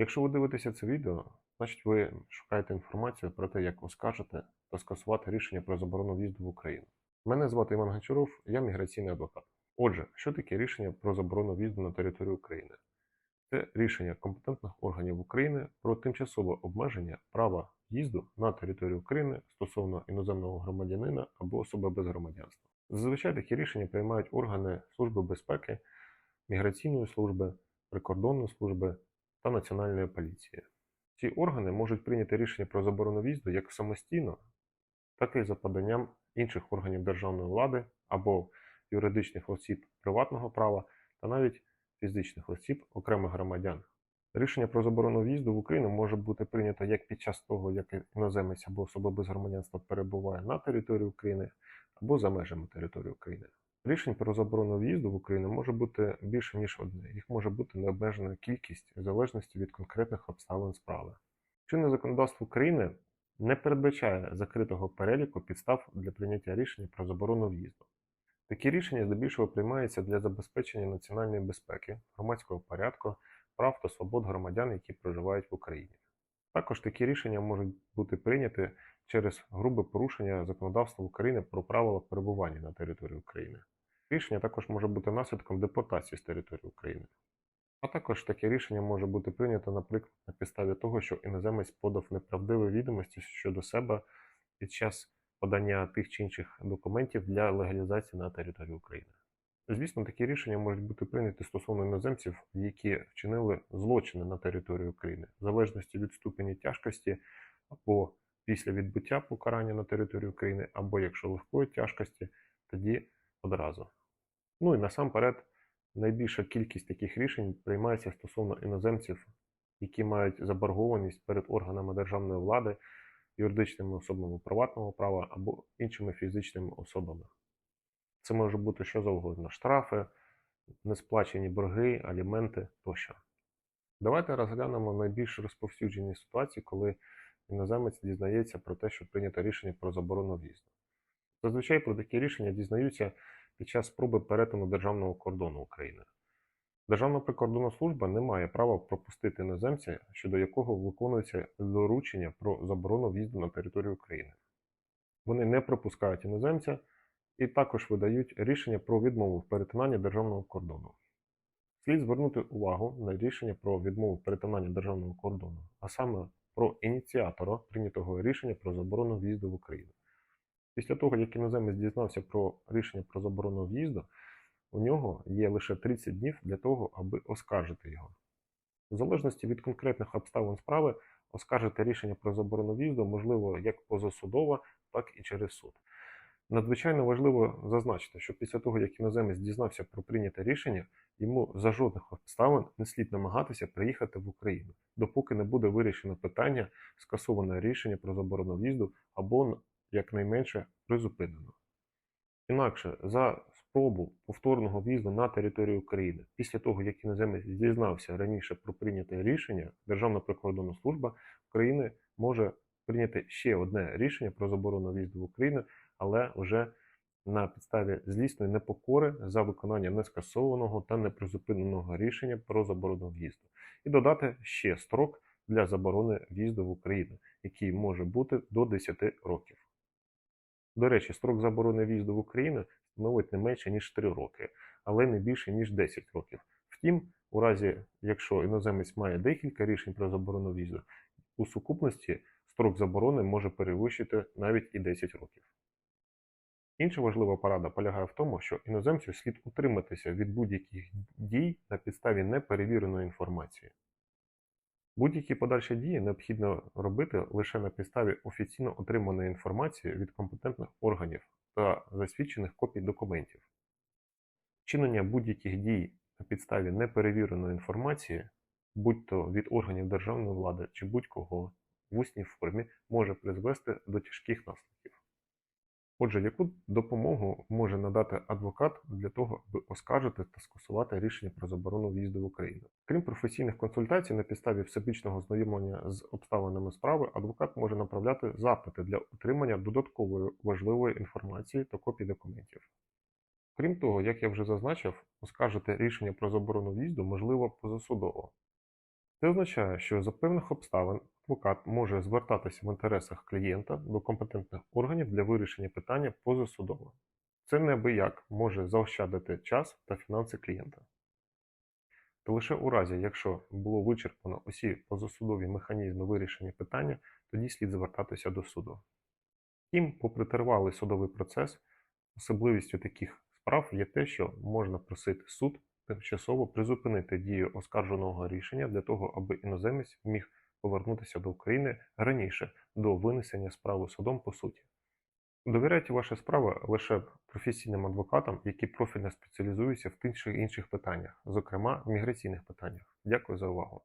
Якщо ви дивитеся це відео, значить ви шукаєте інформацію про те, як оскаржити та скасувати рішення про заборону в'їзду в Україну. Мене звати Іван Гончаров, я міграційний адвокат. Отже, що таке рішення про заборону в'їзду на територію України? Це рішення компетентних органів України про тимчасове обмеження права в'їзду на територію України стосовно іноземного громадянина або особи без громадянства. Зазвичай такі рішення приймають органи Служби безпеки, міграційної служби, прикордонної служби та Національної поліції. Ці органи можуть прийняти рішення про заборону в'їзду як самостійно, так і за поданням інших органів державної влади або юридичних осіб приватного права та навіть фізичних осіб окремих громадян. Рішення про заборону в'їзду в Україну може бути прийнято як під час того, як іноземець або особа без громадянства перебуває на території України або за межами території України. Рішень про заборону в'їзду в Україну може бути більше ніж одне. Їх може бути необмежена кількість в залежності від конкретних обставин справи. Чинне законодавство України не передбачає закритого переліку підстав для прийняття рішення про заборону в'їзду. Такі рішення здебільшого приймаються для забезпечення національної безпеки, громадського порядку, прав та свобод громадян, які проживають в Україні. Також такі рішення можуть бути прийняті через грубе порушення законодавства України про правила перебування на території України. Рішення також може бути наслідком депортації з території України. А також таке рішення може бути прийнято, наприклад, на підставі того, що іноземець подав неправдиві відомості щодо себе під час подання тих чи інших документів для легалізації на території України. Звісно, такі рішення можуть бути прийняті стосовно іноземців, які вчинили злочини на території України, в залежності від ступені тяжкості або після відбуття покарання на території України, або якщо легкої тяжкості, тоді одразу. Ну і насамперед, найбільша кількість таких рішень приймається стосовно іноземців, які мають заборгованість перед органами державної влади, юридичними особами приватного права або іншими фізичними особами. Це може бути що завгодно: штрафи, несплачені борги, аліменти тощо. Давайте розглянемо найбільш розповсюджені ситуації, коли іноземець дізнається про те, що прийнято рішення про заборону в'їзду. Зазвичай про такі рішення дізнаються під час спроби перетину державного кордону України. Державна прикордонна служба не має права пропустити іноземця, щодо якого виконується доручення про заборону в'їзду на територію України. Вони не пропускають іноземця і також видають рішення про відмову в перетинанні державного кордону. Слід звернути увагу на рішення про відмову в перетинанні державного кордону, а саме про ініціатора прийнятого рішення про заборону в'їзду в Україну. Після того, як іноземець дізнався про рішення про заборону в'їзду, у нього є лише 30 днів для того, аби оскаржити його. В залежності від конкретних обставин справи, оскаржити рішення про заборону в'їзду можливо як позасудово, так і через суд. Надзвичайно важливо зазначити, що після того, як іноземець дізнався про прийняте рішення, йому за жодних обставин не слід намагатися приїхати в Україну, допоки не буде вирішено питання, скасоване рішення про заборону в'їзду або якнайменше призупинено. Інакше за спробу повторного в'їзду на територію України після того, як іноземець дізнався раніше про прийняте рішення, Державна прикордонна служба України може прийняти ще одне рішення про заборону в'їзду в Україну, але вже на підставі злісної непокори за виконання нескасованого та непризупиненого рішення про заборону в'їзду, і додати ще строк для заборони в'їзду в Україну, який може бути до 10 років. До речі, строк заборони в'їзду в Україну становить не менше ніж 3 роки, але не більше ніж 10 років. Втім, у разі, якщо іноземець має декілька рішень про заборону в'їзду, у сукупності строк заборони може перевищити навіть і 10 років. Інша важлива порада полягає в тому, що іноземцю слід утриматися від будь-яких дій на підставі неперевіреної інформації. Будь-які подальші дії необхідно робити лише на підставі офіційно отриманої інформації від компетентних органів та засвідчених копій документів. Чинення будь-яких дій на підставі неперевіреної інформації, будь-то від органів державної влади чи будь-кого в усній формі, може призвести до тяжких наслідків. Отже, яку допомогу може надати адвокат для того, аби оскаржити та скасувати рішення про заборону в'їзду в Україну? Крім професійних консультацій на підставі всебічного знайомлення з обставинами справи, адвокат може направляти запити для отримання додаткової важливої інформації та копій документів. Крім того, як я вже зазначив, оскаржити рішення про заборону в'їзду можливо позасудово. Це означає, що за певних обставин адвокат може звертатися в інтересах клієнта до компетентних органів для вирішення питання позасудово. Це неабияк може заощадити час та фінанси клієнта. Та лише у разі, якщо було вичерпано усі позасудові механізми вирішення питання, тоді слід звертатися до суду. Втім, попри тривалий судовий процес, особливістю таких справ є те, що можна просити суд тимчасово призупинити дію оскарженого рішення для того, аби іноземець міг повернутися до України раніше до винесення справи судом по суті. Довіряйте ваші справи лише професійним адвокатам, які профільно спеціалізуються в тих інших питаннях, зокрема в міграційних питаннях. Дякую за увагу.